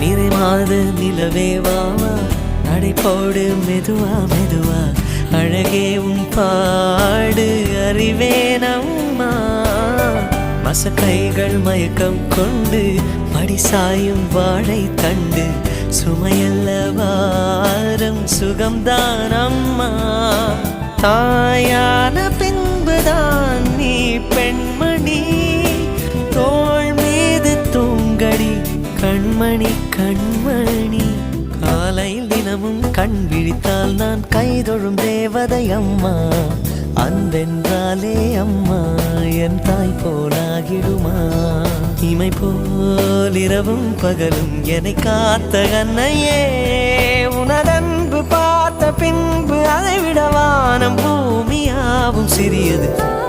நிறைமாத நிலவே வாவா நடைபோடு மெதுவா மெதுவா. அழகே உன் பாடு அறிவேனம்மா மசக்கைகள் மயக்கம் கொண்டு படிசாயும் வாழை தண்டு. சுமையல்ல வாரம் சுகம்தான் அம்மா. தாயா கண்மணி கண்மணி. காலையில் தினமும் கண் விழித்தால் நான் கைதொழும் தேவதை அம்மா. அன்பென்றாலே அம்மா என் தாய் போலாகிடுமா இமை போல் இரவும் பகலும் என்னை காத்த கண்ணையே. உனதன்பு பார்த்த பின்பு அதை விட வானம் பூமியாவும் சிறியது.